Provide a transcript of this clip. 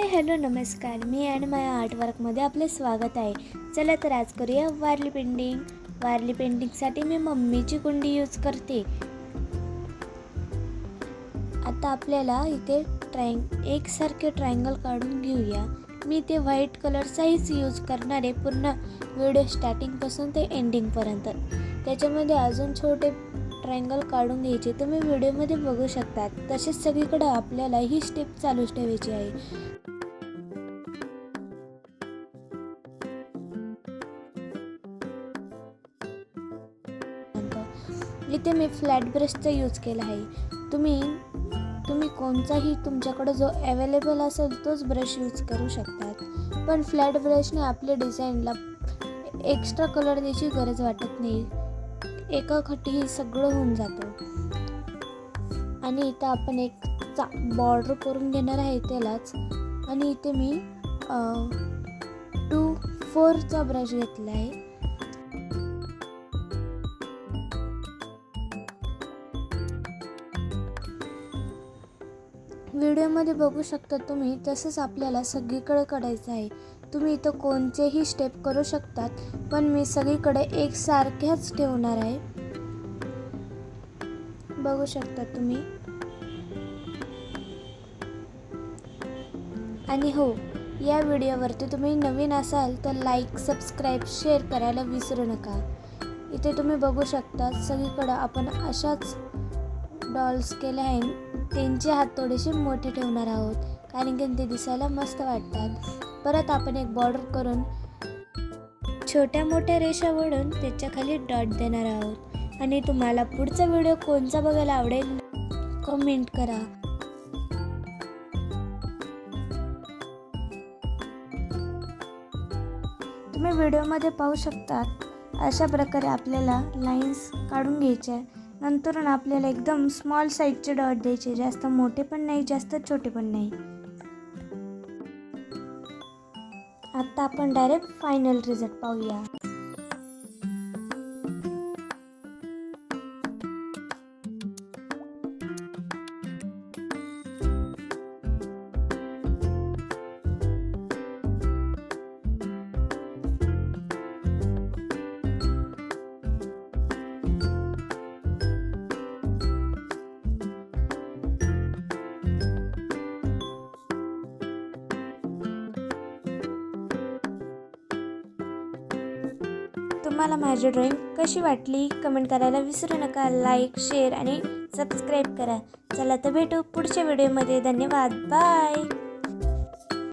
Hi hello नमस्कार. मी आणि माझ्या आर्टवर्कमध्ये आपले स्वागत आहे. चला तर आज करूया वारली पेंटिंग. वारली पेंटिंगसाठी मी मम्मीची कुंडी यूज करते. आता आपल्याला इथे ट्रायंग एकसारखे ट्रायंगल काढून घेऊया. मी ते व्हाईट कलरचाहीच यूज करणार आहे. पूर्ण व्हिडिओ स्टार्टिंगपासून ते एंडिंगपर्यंत त्याच्यामध्ये अजून छोटे ट्रायंगल काढून घ्यायचे. तुम्ही व्हिडिओमध्ये बघू शकता तसेच सगळीकडे आपल्याला ही स्टेप चालूच ठेवायची आहे. इथे मी फ्लॅट ब्रशचा यूज केला आहे. तुम्ही तुम्ही कोणताही तुमच्याकडं जो अवेलेबल असेल तोच ब्रश यूज करू शकतात. पण फ्लॅट ब्रशने आपल्या डिझाईनला एक्स्ट्रा कलर द्यायची गरज वाटत नाही. एका खटी हे सगळं होऊन जातं. आणि इथं आपण एक चा बॉर्डर करून घेणार आहे त्यालाच. आणि इथे मी टू फोरचा ब्रश घेतला आहे. व्हिडिओमध्ये बघू शकता तुम्ही तसंच आपल्याला सगळीकडे करायचं आहे. तुम्ही इथं कोणतेही स्टेप करू शकतात पण मी सगळीकडे एकसारख्याच ठेवणार आहे. बघू शकता तुम्ही. आणि हो या व्हिडिओवरती तुम्ही नवीन असाल तर लाईक सबस्क्राईब शेअर करायला विसरू नका. इथे तुम्ही बघू शकता सगळीकडं आपण अशाच डॉल्स केले आहे. त्यांचे हात थोडेसे मोठे ठेवणार आहोत. कारण की ते दिसायला मस्त वाटतात. परत आपण एक बॉर्डर करून छोट्या मोठ्या रेषा वळून त्याच्याखाली डॉट देणार आहोत. आणि तुम्हाला पुढचा व्हिडिओ कोणचा बघायला आवडेल कमेंट करा. तुम्ही व्हिडिओमध्ये पाहू शकतात. अशा प्रकारे आपल्याला लाईन्स काढून घ्यायच्या नंतर आपल्याला एकदम स्मॉल साईजचे डॉट द्यायचे. जास्त मोठे पण नाही जास्त छोटे पण नाही. आत्ता आपण डायरेक्ट फायनल रिझल्ट पाहूया. तुम्हाला माझी ड्रॉईंग कशी वाटली कमेंट करायला विसरू नका. लाईक शेअर आणि सबस्क्राईब करा. चला तर भेटू पुढच्या व्हिडिओमध्ये धन्यवाद. बाय